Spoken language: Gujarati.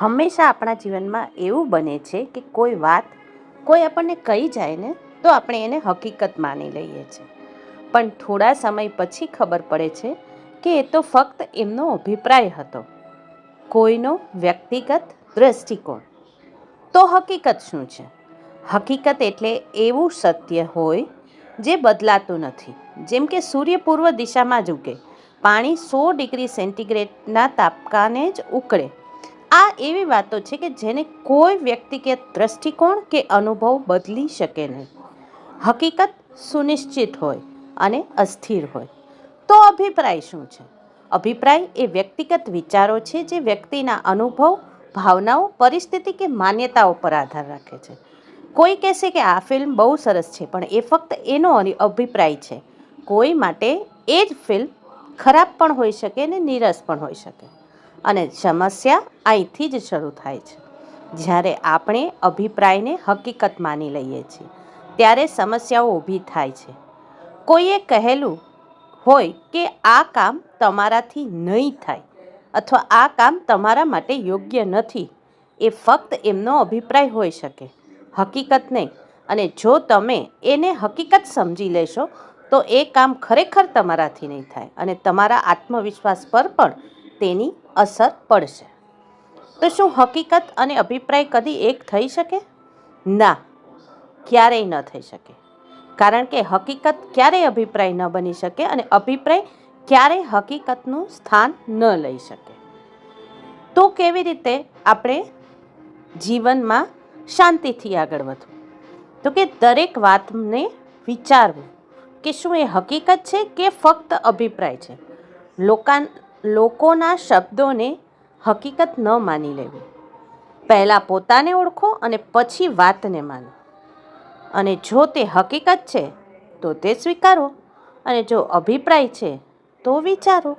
હંમેશા આપણા જીવનમાં એવું બને છે કે કોઈ વાત કોઈ આપણને કહી જાય ને, તો આપણે એને હકીકત માની લઈએ છીએ. પણ થોડા સમય પછી ખબર પડે છે કે એ તો ફક્ત એમનો અભિપ્રાય હતો. કોઈનો વ્યક્તિગત દૃષ્ટિકોણ તો હકીકત શું છે? હકીકત એટલે એવું સત્ય હોય જે બદલાતું નથી. જેમ કે સૂર્ય પૂર્વ દિશામાં જ ઉગે. પાણી સો ડિગ્રી સેન્ટીગ્રેડના તાપકાને જ ઉકળે. આ એવી વાતો છે કે જેને કોઈ વ્યક્તિગત દ્રષ્ટિકોણ કે અનુભવ બદલી શકે નહીં. હકીકત સુનિશ્ચિત હોય અને અસ્થિર હોય. તો અભિપ્રાય શું છે? અભિપ્રાય એ વ્યક્તિગત વિચારો છે જે વ્યક્તિના અનુભવ, ભાવનાઓ, પરિસ્થિતિ કે માન્યતાઓ પર આધાર રાખે છે. કોઈ કહેશે કે આ ફિલ્મ બહુ સરસ છે, પણ એ ફક્ત એનો અભિપ્રાય છે. કોઈ માટે એ જ ફિલ્મ ખરાબ પણ હોઈ શકે ને નીરસ પણ હોઈ શકે. અને સમસ્યા અહીંથી જ શરૂ થાય છે. જ્યારે આપણે અભિપ્રાયને હકીકત માની લઈએ છીએ, ત્યારે સમસ્યાઓ ઊભી થાય છે. કોઈએ કહેલું હોય કે આ કામ તમારાથી નહીં થાય અથવા આ કામ તમારા માટે યોગ્ય નથી, એ ફક્ત એમનો અભિપ્રાય હોઈ શકે. હકીકત નહીં. અને જો તમે એને હકીકત સમજી લેશો, તો એ કામ ખરેખર તમારાથી નહીં થાય અને તમારા આત્મવિશ્વાસ પર પણ તેની અસર પડશે. તો શું હકીકત અને અભિપ્રાય કદી એક થઈ શકે? ના, ક્યારેય ન થઈ શકે. કારણ કે હકીકત ક્યારેય અભિપ્રાય ન બની શકે અને અભિપ્રાય ક્યારેય હકીકતનું સ્થાન ન લઈ શકે. તો કેવી રીતે આપણે જીવનમાં શાંતિથી આગળ વધવું? તો કે દરેક વાતને વિચારવું કે શું એ હકીકત છે કે ફક્ત અભિપ્રાય છે? લોકા લોકોના શબ્દોને હકીકત ન માની લેવી. પહેલાં પોતાને ઓળખો અને પછી વાતને માનો. અને જો તે હકીકત છે, તો તે સ્વીકારો. અને જો અભિપ્રાય છે, તો વિચારો.